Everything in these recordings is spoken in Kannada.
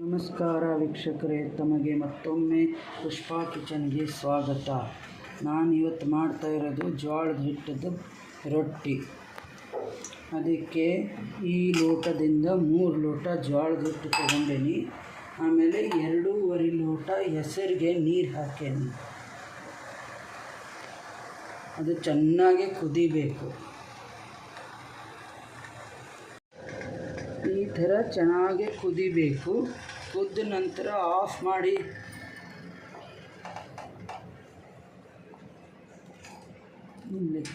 ನಮಸ್ಕಾರ ವೀಕ್ಷಕರೇ, ತಮಗೆ ಮತ್ತೊಮ್ಮೆ ಪುಷ್ಪಾ ಕಿಚನ್ಗೆ ಸ್ವಾಗತ. ನಾನು ಇವತ್ತು ಮಾಡ್ತಾ ಇರೋದು ಜೋಳದ ಹಿಟ್ಟದ ರೊಟ್ಟಿ. ಅದಕ್ಕೆ ಈ ಲೋಟದಿಂದ ಮೂರು ಲೋಟ ಜೋಳದ ಹಿಟ್ಟು ತೊಗೊಂಡೇನಿ. ಆಮೇಲೆ ಎರಡೂವರೆ ಲೋಟ ಹೆಸರಿಗೆ ನೀರು ಹಾಕೇನಿ. ಅದು ಚೆನ್ನಾಗಿ ಕುದಿಬೇಕು ಈ ಥರ ಚೆನ್ನಾಗಿ ಕುದಿಬೇಕು. ಕುದ್ದ ನಂತರ ಆಫ್ ಮಾಡಿ.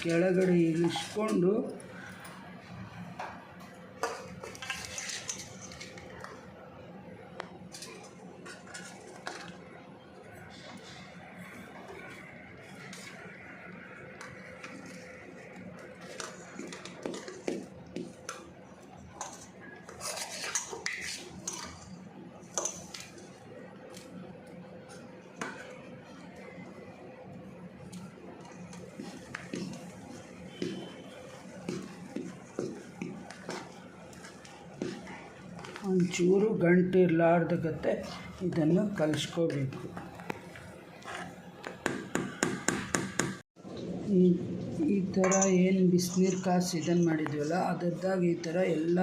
ಕೆಳಗಡೆ ಇಳಿಸ್ಕೊಂಡು ಒಂಚೂರು ಗಂಟು ಇರಲಾರ್ದಗತ್ತೆ. ಇದನ್ನು ಕಲಿಸ್ಕೋಬೇಕು. ಈ ಥರ ಏನು ಬಿಸಿನೀರು ಕಾಸು ಇದನ್ನು ಮಾಡಿದ್ವಲ್ಲ ಅದರದಾಗ ಈ ಥರ ಎಲ್ಲ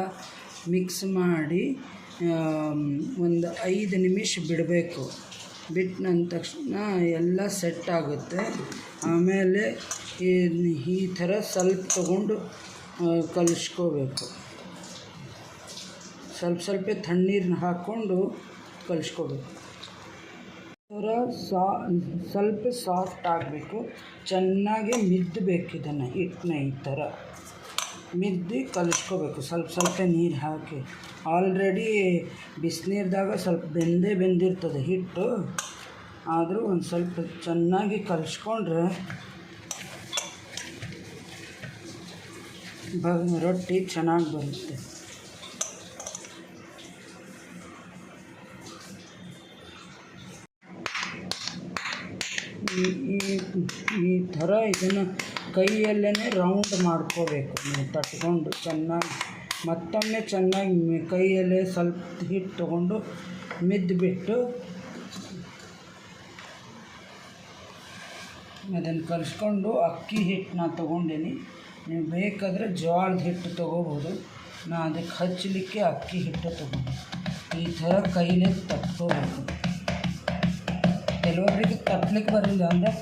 ಮಿಕ್ಸ್ ಮಾಡಿ ಒಂದು ಐದು ನಿಮಿಷ ಬಿಡಬೇಕು. ಬಿಟ್ಟ ನನ್ನ ತಕ್ಷಣ ಎಲ್ಲ ಸೆಟ್ ಆಗುತ್ತೆ. ಆಮೇಲೆ ಈ ಥರ ಸ್ವಲ್ಪ ತಗೊಂಡು ಕಲಿಸ್ಕೋಬೇಕು. ಸ್ವಲ್ಪ ಸ್ವಲ್ಪ ತಣ್ಣೀರನ್ನ ಹಾಕ್ಕೊಂಡು ಕಲಿಸ್ಕೋಬೇಕು. ಥರ ಸಾ, ಸ್ವಲ್ಪ ಸಾಫ್ಟ್ ಆಗಬೇಕು. ಚೆನ್ನಾಗಿ ಮಿದ್ದಬೇಕು ಇದನ್ನು, ಹಿಟ್ಟನ್ನ ಈ ಥರ. ಮಿದ್ದಿ ಕಲಿಸ್ಕೋಬೇಕು, ಸ್ವಲ್ಪ ಸ್ವಲ್ಪ ನೀರು ಹಾಕಿ. ಆಲ್ರೆಡಿ ಬಿಸಿನೀರ್ದಾಗ ಸ್ವಲ್ಪ ಬೆಂದೇ ಬೆಂದಿರ್ತದೆ ಹಿಟ್ಟು. ಆದರೂ ಒಂದು ಸ್ವಲ್ಪ ಚೆನ್ನಾಗಿ ಕಲಿಸ್ಕೊಂಡ್ರೆ ಬ, ರೊಟ್ಟಿ ಚೆನ್ನಾಗಿ ಬರುತ್ತೆ. ಈ ಈ ಈ ಥರ ಇದನ್ನು ಕೈಯಲ್ಲೇ ರೌಂಡ್ ಮಾಡ್ಕೋಬೇಕು. ನೀವು ತಟ್ಕೊಂಡು ಚೆನ್ನಾಗಿ, ಮತ್ತೊಮ್ಮೆ ಚೆನ್ನಾಗಿ ಕೈಯಲ್ಲೇ ಸ್ವಲ್ಪ ಹಿಟ್ಟು ತೊಗೊಂಡು ಮಿದ್ದುಬಿಟ್ಟು ಅದನ್ನು ಕಲಿಸ್ಕೊಂಡು ಅಕ್ಕಿ ಹಿಟ್ಟನ್ನ ತೊಗೊಂಡೀನಿ. ನೀವು ಬೇಕಾದರೆ ಜೋಳದ ಹಿಟ್ಟು ತೊಗೋಬೋದು. ನಾನು ಅದಕ್ಕೆ ಹಚ್ಚಲಿಕ್ಕೆ ಅಕ್ಕಿ ಹಿಟ್ಟು ತೊಗೊಂಡೆ. ಈ ಥರ ಕೈಲೇ ತಟ್ಕೋಬೇಕು. ಕೆಲವೊಬ್ಬರಿಗೆ ತಪ್ಪಲಿಕ್ಕೆ ಬರಲಿಲ್ಲ ಅಂದರೆ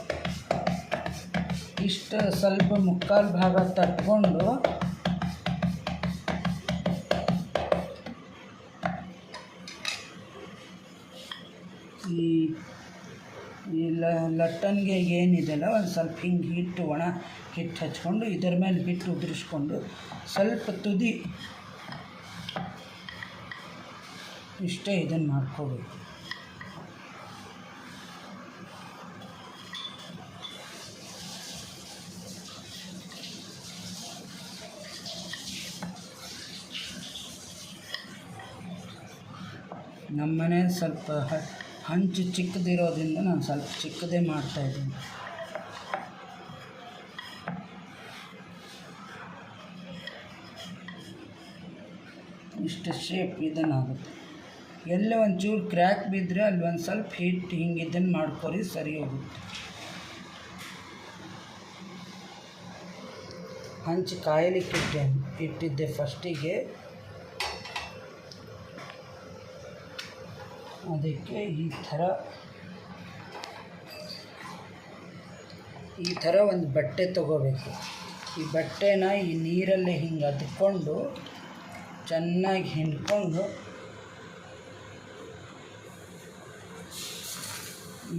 ಇಷ್ಟು ಸ್ವಲ್ಪ ಮುಕ್ಕಾಲು ಭಾಗ ತಟ್ಕೊಂಡು ಈ ಈ ಲ- ಲಟ್ಟಣಿಗೆ ಏನಿದೆಯಲ್ಲ ಒಂದು ಸ್ವಲ್ಪ ಹಿಂಗೆ ಹಿಟ್ಟು ಒಣ ಹಿಟ್ಟು ಹಚ್ಕೊಂಡು ಇದರ ಮೇಲೆ ಹಿಟ್ಟು ಉದುರಿಸ್ಕೊಂಡು ಸ್ವಲ್ಪ ತುದಿ ಇಷ್ಟೇ ಇದನ್ನು ಮಾಡ್ಕೋಬೇಕು. ನಮ್ಮ ಮನೆ ಸ್ವಲ್ಪ ಹಂಚು ಚಿಕ್ಕದಿರೋದ್ರಿಂದ ನಾನು ಸ್ವಲ್ಪ ಚಿಕ್ಕದೇ ಮಾಡ್ತಾಯಿದ್ದೀನಿ ಇಷ್ಟು ಶೇಪ್ ಇದನ್ನಾಗುತ್ತೆ. ಎಲ್ಲ ಒಂಚೂರು ಕ್ರ್ಯಾಕ್ ಬಿದ್ದರೆ ಅಲ್ಲಿ ಒಂದು ಸ್ವಲ್ಪ ಹಿಟ್ಟು ಹಿಂಗೆ ಇದನ್ನು ಮಾಡ್ಕೊರಿ ಸರಿ ಹೋಗುತ್ತೆ. ಹಂಚು ಕಾಯಲಿಕ್ಕೆ ಇಟ್ಟೆ ಇಟ್ಟಿದ್ದೆ ಫಸ್ಟಿಗೆ ಅದಕ್ಕೆ ಈ ಥರ ಈ ಥರ ಒಂದು ಬಟ್ಟೆ ತಗೋಬೇಕು. ಈ ಬಟ್ಟೆನ ಈ ನೀರಲ್ಲಿ ಹಿಂಗೆ ಅದ್ಕೊಂಡು ಚೆನ್ನಾಗಿ ಹಿಂಡ್ಕೊಂಡು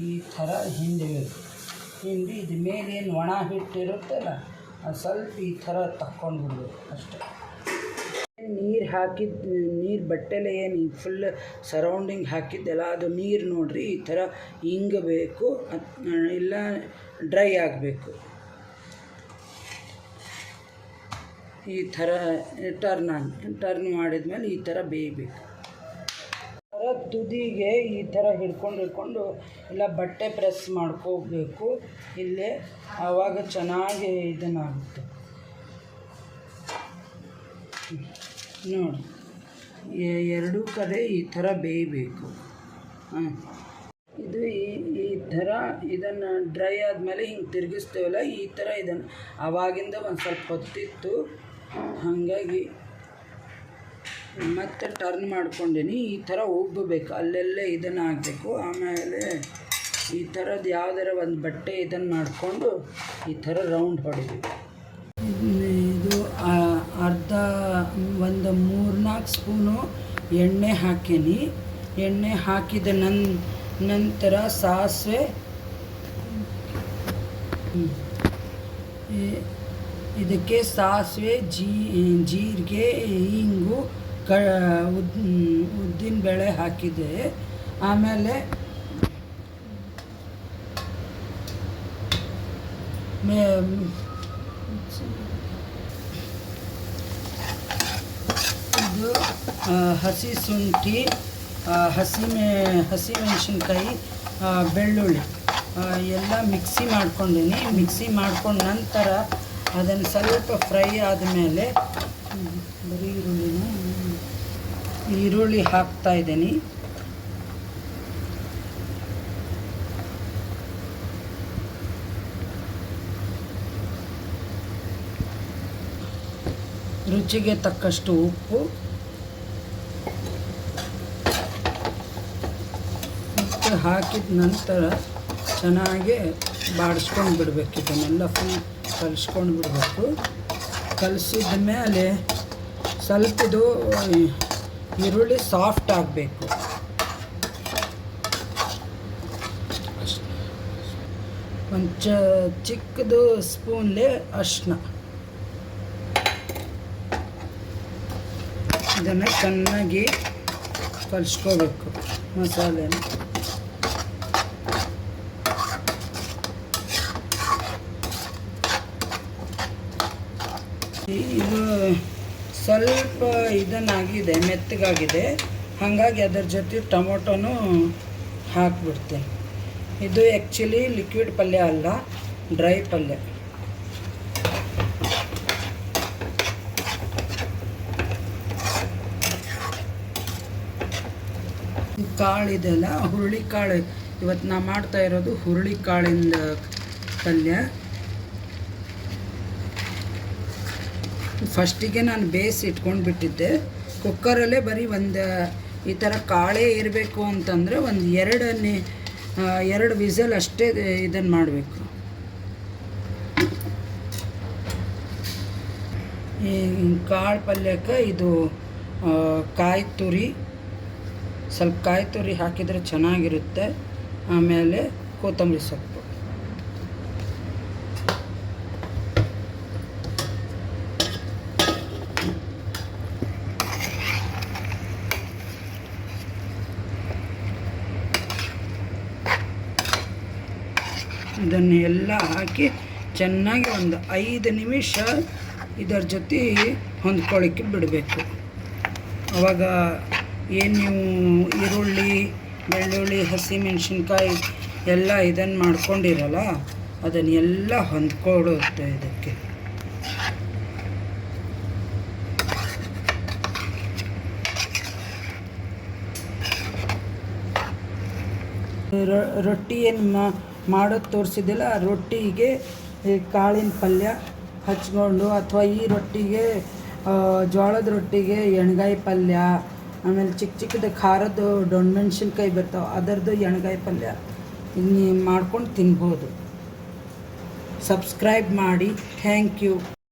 ಈ ಥರ ಹಿಂಡಿಬೇಕು. ಹಿಂಡಿ ಇದು ಮೇಲೆ ಏನು ಒಣ ಹಿಟ್ಟಿರುತ್ತಲ್ಲ, ಅದು ಸ್ವಲ್ಪ ಈ ಥರ ತಕ್ಕೊಂಡು ಬಿಡಬೇಕು ಅಷ್ಟೇ. ನೀರು ಹಾಕಿದ, ನೀರು ಬಟ್ಟೆಲೆ ಏನು ಫುಲ್ ಸರೌಂಡಿಂಗ್ ಹಾಕಿದ್ದೆಲ್ಲ, ಅದು ನೀರು ನೋಡ್ರಿ, ಈ ಥರ ಇಂಗಬೇಕು ಬೇಕು ಇಲ್ಲ ಡ್ರೈ ಆಗಬೇಕು. ಈ ಥರ ಟರ್ನ್ ಆಗಿ ಟರ್ನ್ ಮಾಡಿದ್ಮೇಲೆ ಈ ಥರ ಬೇಯಬೇಕು. ತುದಿಗೆ ಈ ಥರ ಹಿಡ್ಕೊಂಡು ಹಿಡ್ಕೊಂಡು ಇಲ್ಲ ಬಟ್ಟೆ ಪ್ರೆಸ್ ಮಾಡ್ಕೋಬೇಕು. ಇಲ್ಲೇ ಆವಾಗ ಚೆನ್ನಾಗಿ ಇದನ್ನಾಗುತ್ತೆ. ನೋಡಿ. ಎರಡೂ ಕಡೆ ಈ ಥರ ಬೇಯಬೇಕು. ಇದು ಈ ಈ ಥರ ಇದನ್ನು ಡ್ರೈ ಆದಮೇಲೆ ಹಿಂಗೆ ತಿರುಗಿಸ್ತೇವಲ್ಲ, ಈ ಥರ ಇದನ್ನು. ಆವಾಗಿಂದ ಒಂದು ಸ್ವಲ್ಪ ಹೊತ್ತಿತ್ತು. ಹಾಗಾಗಿ ಮತ್ತೆ ಟರ್ನ್ ಮಾಡ್ಕೊಂಡೀನಿ. ಈ ಥರ ಉಬ್ಬಬೇಕು ಅಲ್ಲೆಲ್ಲೇ ಇದನ್ನು ಹಾಕಬೇಕು. ಆಮೇಲೆ ಈ ಥರದ್ದು ಯಾವ್ದಾರ ಒಂದು ಬಟ್ಟೆ ಇದನ್ನು ಮಾಡಿಕೊಂಡು ಈ ಥರ ರೌಂಡ್ ಹೊಡಿಬೇಕು. ಅರ್ಧ, ಒಂದು ಮೂರ್ನಾಲ್ಕು ಸ್ಪೂನು ಎಣ್ಣೆ ಹಾಕೀನಿ. ಎಣ್ಣೆ ಹಾಕಿದ ನನ್, ನಂತರ ಸಾಸಿವೆ ಇದಕ್ಕೆ ಸಾಸಿವೆ, ಜೀ, ಜೀರಿಗೆ ಹಿಂಗು ಕ, ಉದ್ ಉದ್ದಿನ ಬೇಳೆ ಹಾಕಿದೆ. ಆಮೇಲೆ ಮೇ ಇದು ಆ, ಹಸಿ ಶುಂಠಿ ಹಸಿ ಮೆ, ಹಸಿ ಮೆಣಸಿನ್ಕಾಯಿ ಬೆಳ್ಳುಳ್ಳಿ ಎಲ್ಲ ಮಿಕ್ಸಿ ಮಾಡ್ಕೊಂಡಿನಿ. ಮಿಕ್ಸಿ ಮಾಡ್ಕೊಂಡ ನಂತರ ಅದನ್ನು ಸ್ವಲ್ಪ ಫ್ರೈ ಆದಮೇಲೆ ಬರೀ ಈರುಳ್ಳಿನ? ಈರುಳ್ಳಿ ಹಾಕ್ತಾ ಇದ್ದೀನಿ. ರುಚಿಗೆ ತಕ್ಕಷ್ಟು ಉಪ್ಪು ಉಪ್ಪು ಹಾಕಿದ ನಂತರ ಚೆನ್ನಾಗಿ ಬಾಡಿಸ್ಕೊಂಡು ಬಿಡಬೇಕು ಇದನ್ನೆಲ್ಲ ಫುಲ್ ಕಲಿಸ್ಕೊಂಡು ಬಿಡಬೇಕು. ಕಲಿಸಿದ ಮೇಲೆ ಸ್ವಲ್ಪ ಇದು ಈರುಳ್ಳಿ ಸಾಫ್ಟ್ ಆಗಬೇಕು. ಒಂದು ಚ ಚಿಕ್ಕದು ಸ್ಪೂನ್ಲೆ ಅರಿಶಿನ ಇದನ್ನು ಚೆನ್ನಾಗಿ ಕಲಿಸ್ಕೋಬೇಕು ಮಸಾಲೆನ. ಇದು ಸ್ವಲ್ಪ ಇದನ್ನಾಗಿದೆ, ಮೆತ್ತಗಾಗಿದೆ. ಹಾಗಾಗಿ ಅದರ ಜೊತೆ ಟೊಮೊಟೊನೂ ಹಾಕ್ಬಿಡ್ತೀನಿ ಇದು ಆ್ಯಕ್ಚುಲಿ ಲಿಕ್ವಿಡ್ ಪಲ್ಯ ಅಲ್ಲ ಡ್ರೈ ಪಲ್ಯ. ಕಾಳು ಹುರುಳಿ ಕಾಳು ಇವತ್ತು ನಾ ಮಾಡ್ತಾ ಇರೋದು ಹುರುಳಿ ಕಾಳಿಂದ ಪಲ್ಯ. ಫಸ್ಟಿಗೆ ನಾನು ಬೇಸ್ ಇಟ್ಕೊಂಡು ಬಿಟ್ಟಿದ್ದೆ. ಕುಕ್ಕರಲ್ಲೇ ಬರೀ ಒಂದು ಈ ಥರ ಕಾಳೆ ಇರಬೇಕು ಅಂತಂದರೆ ಒಂದು ಎರಡನೇ ಎರಡು ವಿಸಲ್ ಅಷ್ಟೇ ಇದನ್ನು ಮಾಡಬೇಕು. ಈ ಕಾಳು ಪಲ್ಯಕ್ಕೆ ಇದು ಕಾಯಿ ತುರಿ, ಸ್ವಲ್ಪ ಕಾಯಿ ತುರಿ ಹಾಕಿದರೆ ಚೆನ್ನಾಗಿರುತ್ತೆ. ಆಮೇಲೆ ಕೊತ್ತಂಬರಿ ಸೊಪ್ಪು. ಇದನ್ನು ಎಲ್ಲ ಹಾಕಿ ಚೆನ್ನಾಗಿ ಒಂದು ಐದು ನಿಮಿಷ ಇದರ ಜೊತೆ ಹೊಂದ್ಕೊಳ್ಳಿಕ್ಕೆ ಬಿಡಬೇಕು. ಆವಾಗ ಏನು ನೀವು ಈರುಳ್ಳಿ, ಬೆಳ್ಳುಳ್ಳಿ ಹಸಿಮೆಣ್ಸಿನ್ಕಾಯಿ ಎಲ್ಲ ಇದನ್ನು ಮಾಡ್ಕೊಂಡಿರಲ್ಲ ಅದನ್ನೆಲ್ಲ ಹೊಂದ್ಕೊಡುತ್ತೆ ಇದಕ್ಕೆ. ರೊಟ್ಟಿ ಏನು ಮಾಡೋದು ತೋರಿಸಿದ್ದಿಲ್ಲ. ರೊಟ್ಟಿಗೆ, ಈ ಕಾಳಿನ ಪಲ್ಯ ಹಚ್ಕೊಂಡು ಅಥವಾ ಈ ರೊಟ್ಟಿಗೆ ಜೋಳದ ರೊಟ್ಟಿಗೆ ಎಣ್ಗಾಯಿ ಪಲ್ಯ, ಆಮೇಲೆ ಚಿಕ್ಕ ಚಿಕ್ಕದು ಖಾರದ್ದು ಡೊಣ್ಣ ಮೆಣಸಿನ್ಕಾಯಿ ಬರ್ತಾವೆ ಅದರದ್ದು ಎಣ್ಗಾಯಿ ಪಲ್ಯ ಮಾಡ್ಕೊಂಡು ತಿನ್ಬೋದು. ಸಬ್ಸ್ಕ್ರೈಬ್ ಮಾಡಿ. Thank you.